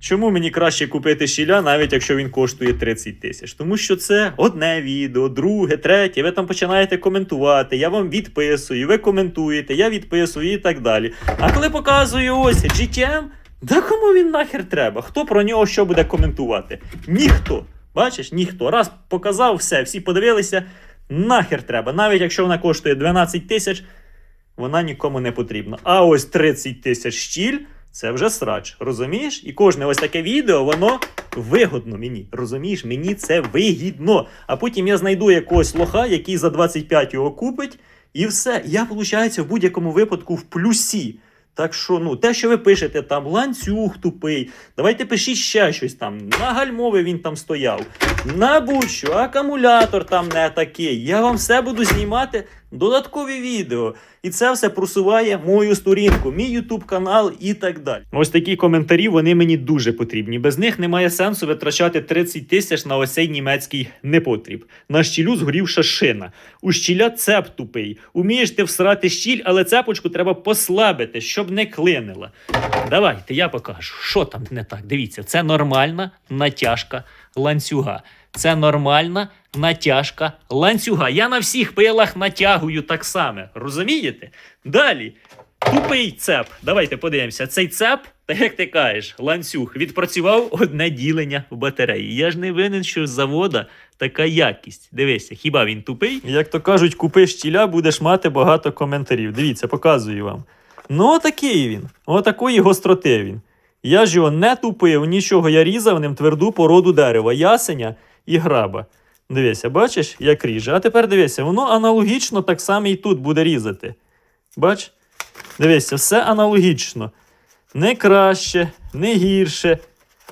Чому мені краще купити щіля, навіть якщо він коштує 30 тисяч? Тому що це одне відео, друге, третє. Ви там починаєте коментувати, я вам відписую, ви коментуєте, я відписую і так далі. А коли показую ось GTM, да кому він нахер треба? Хто про нього що буде коментувати? Ніхто. Бачиш, ніхто. Раз показав все, всі подивилися, нахер треба. Навіть якщо вона коштує 12 тисяч, вона нікому не потрібна. А ось 30 тисяч щіль. Це вже срач, розумієш? І кожне ось таке відео, воно вигодно мені. Розумієш, мені це вигідно. А потім я знайду якогось лоха, який за 25 його купить, і все. Я, виходить, в будь-якому випадку в плюсі. Так що, ну, те, що ви пишете, там ланцюг тупий, давайте пишіть ще щось там. На гальмовий він там стояв. На будь-що, акумулятор там не такий. Я вам все буду знімати додаткові відео. І це все просуває мою сторінку, мій Ютуб канал і так далі. Ось такі коментарі вони мені дуже потрібні. Без них немає сенсу витрачати 30 тисяч на ось цей німецький непотріб. На щілю згорівша шина. У щіля цеп тупий. Умієш ти всрати щіль, але цепочку треба послабити, щоб не клинила. Давайте я покажу, що там не так. Дивіться, це нормальна натяжка ланцюга. Це нормальна натяжка ланцюга. Я на всіх пилах натягую так само. Розумієте? Далі. Тупий цеп. Давайте подивимося. Цей цеп, так як ти кажеш, ланцюг відпрацював одне ділення в батареї. Я ж не винен, що з завода така якість. Дивися, хіба він тупий? Як то кажуть, купи щіля, будеш мати багато коментарів. Дивіться, показую вам. Ну, отакий він. Отакої гостроти він. Я ж його не тупив, нічого. Я різав ним тверду породу дерева, ясеня і граба. Дивися, бачиш, як ріже. А тепер дивися, воно аналогічно так само і тут буде різати. Бач? Дивися, все аналогічно. Не краще, не гірше.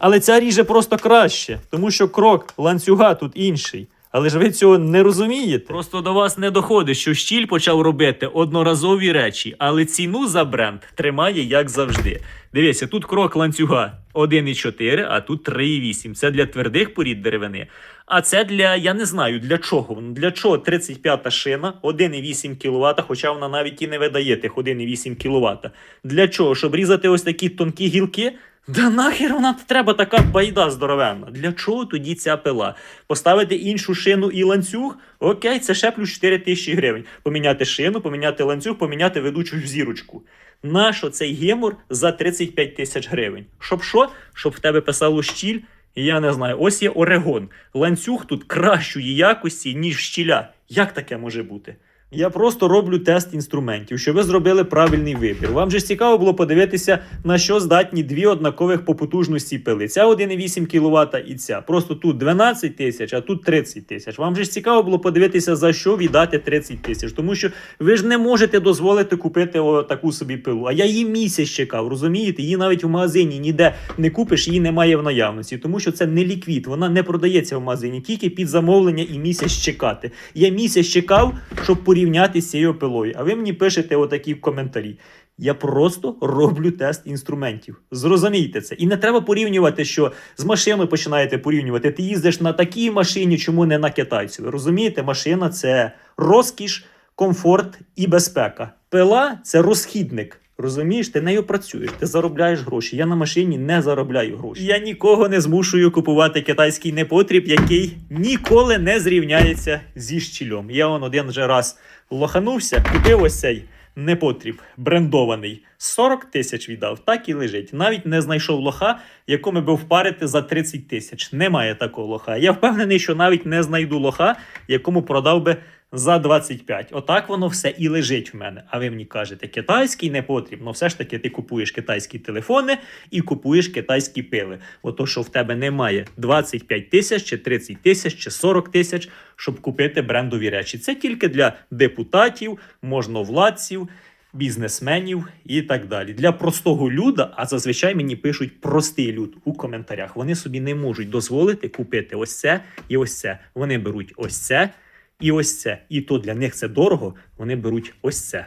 Але ця ріже просто краще, тому що крок ланцюга тут інший. Але ж ви цього не розумієте. Просто до вас не доходить, що щіль почав робити одноразові речі, але ціну за бренд тримає як завжди. Дивіться, тут крок ланцюга 1,4, а тут 3,8. Це для твердих порід деревини. А це для, я не знаю, для чого. Для чого 35-та шина, 1,8 кВт, хоча вона навіть і не видає тих 1,8 кВт. Для чого? Щоб різати ось такі тонкі гілки? Да нахер вона треба така байда здоровенна. Для чого тоді ця пила? Поставити іншу шину і ланцюг? Окей, це ще плюс 4 тисячі гривень. Поміняти шину, поміняти ланцюг, поміняти ведучу зірочку. Нащо цей гемор за 35 тисяч гривень? Щоб що? Щоб в тебе писало щіль? Я не знаю. Ось є Орегон. Ланцюг тут кращої якості, ніж щіля. Як таке може бути? Я просто роблю тест інструментів, щоб ви зробили правильний вибір. Вам же ж цікаво було подивитися, на що здатні дві однакових по потужності пили. Ця 1,8 кВт і ця. Просто тут 12 тисяч, а тут 30 тисяч. Вам же ж цікаво було подивитися, за що віддати 30 тисяч. Тому що ви ж не можете дозволити купити о, таку собі пилу. А я її місяць чекав, розумієте? Її навіть в магазині ніде не купиш, її немає в наявності, тому що це не ліквід, вона не продається в магазині, тільки під замовлення і місяць чекати. Я місяць чекав, щоб порівняти з цією пилою. А ви мені пишете отакі коментарі. Я просто роблю тест інструментів. Зрозумійте це. І не треба порівнювати, що з машиною починаєте порівнювати. Ти їздиш на такій машині, чому не на китайцю. Ви розумієте, машина це розкіш, комфорт і безпека. Пила це розхідник. Розумієш, ти нею працюєш, ти заробляєш гроші. Я на машині не заробляю гроші. Я нікого не змушую купувати китайський непотріб, який ніколи не зрівняється зі щільом. Я он один вже раз лоханувся, купив ось цей непотріб брендований. 40 тисяч віддав, так і лежить. Навіть не знайшов лоха, якому би впарити за 30 тисяч. Немає такого лоха. Я впевнений, що навіть не знайду лоха, якому продав би за 25. Отак воно все і лежить в мене. А ви мені кажете, китайський не потрібно. Все ж таки, ти купуєш китайські телефони і купуєш китайські пили. Ото, що в тебе немає 25 тисяч, чи 30 тисяч, чи 40 тисяч, щоб купити брендові речі. Це тільки для депутатів, можновладців. Бізнесменів і так далі. Для простого люда, а зазвичай мені пишуть простий люд у коментарях. Вони собі не можуть дозволити купити ось це і ось це. Вони беруть ось це і ось це. І то для них це дорого. Вони беруть ось це.